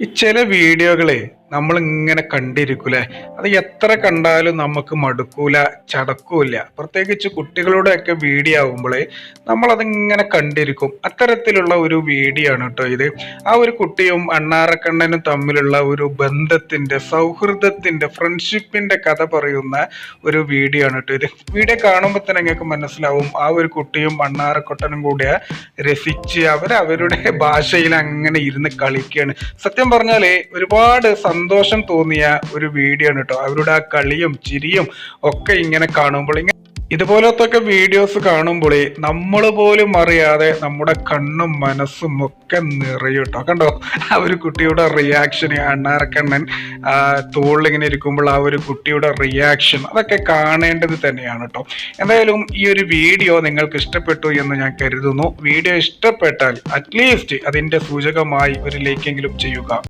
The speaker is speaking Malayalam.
ഈ ചില വീഡിയോകളെ നമ്മൾ ഇങ്ങനെ കണ്ടിരിക്കൂലേ? അത് എത്ര കണ്ടാലും നമുക്ക് മടുക്കൂല ചടക്കൂല. പ്രത്യേകിച്ച് കുട്ടികളുടെയൊക്കെ വീഡിയോ നമ്മൾ നമ്മളതിങ്ങനെ കണ്ടിരിക്കും. അത്തരത്തിലുള്ള ഒരു വീഡിയോ ആണ് കേട്ടോ ഇത്. ആ ഒരു കുട്ടിയും അണ്ണാറക്കണ്ണനും തമ്മിലുള്ള ഒരു ബന്ധത്തിന്റെ സൗഹൃദത്തിന്റെ ഫ്രണ്ട്ഷിപ്പിന്റെ കഥ പറയുന്ന ഒരു വീഡിയോ ആണ് കേട്ടോ ഇത്. വീഡിയോ കാണുമ്പോൾ തന്നെ നിങ്ങൾക്ക് മനസ്സിലാവും ആ ഒരു കുട്ടിയും അണ്ണാറക്കൊട്ടനും കൂടെ രസിച്ച് അവർ അവരുടെ ഭാഷയിൽ അങ്ങനെ ഇരുന്ന് കളിക്കുകയാണ് സത്യം പറഞ്ഞാൽ ഒരുപാട് തോന്നിയ ഒരു വീഡിയോ ആണ് കേട്ടോ അവരുടെ ആ കളിയും ചിരിയും ഒക്കെ ഇങ്ങനെ കാണുമ്പോൾ ഇങ്ങനെ ഇതുപോലത്തൊക്കെ വീഡിയോസ് കാണുമ്പോൾ നമ്മൾ പോലും അറിയാതെ നമ്മുടെ കണ്ണും മനസ്സും ഒക്കെ നിറയും കേട്ടോ കണ്ടോ? ആ ഒരു കുട്ടിയുടെ റിയാക്ഷൻ അണ്ണാരക്കണ്ണൻ തോളിലിങ്ങനെ ഇരിക്കുമ്പോൾ ആ ഒരു കുട്ടിയുടെ റിയാക്ഷൻ അതൊക്കെ കാണേണ്ടത് തന്നെയാണ് കേട്ടോ എന്തായാലും ഈ ഒരു വീഡിയോ നിങ്ങൾക്ക് ഇഷ്ടപ്പെട്ടു എന്ന് ഞാൻ കരുതുന്നു. വീഡിയോ ഇഷ്ടപ്പെട്ടാൽ അറ്റ്ലീസ്റ്റ് അതിന്റെ സൂചകമായി ഒരു ലൈക്കെങ്കിലും ചെയ്യുക.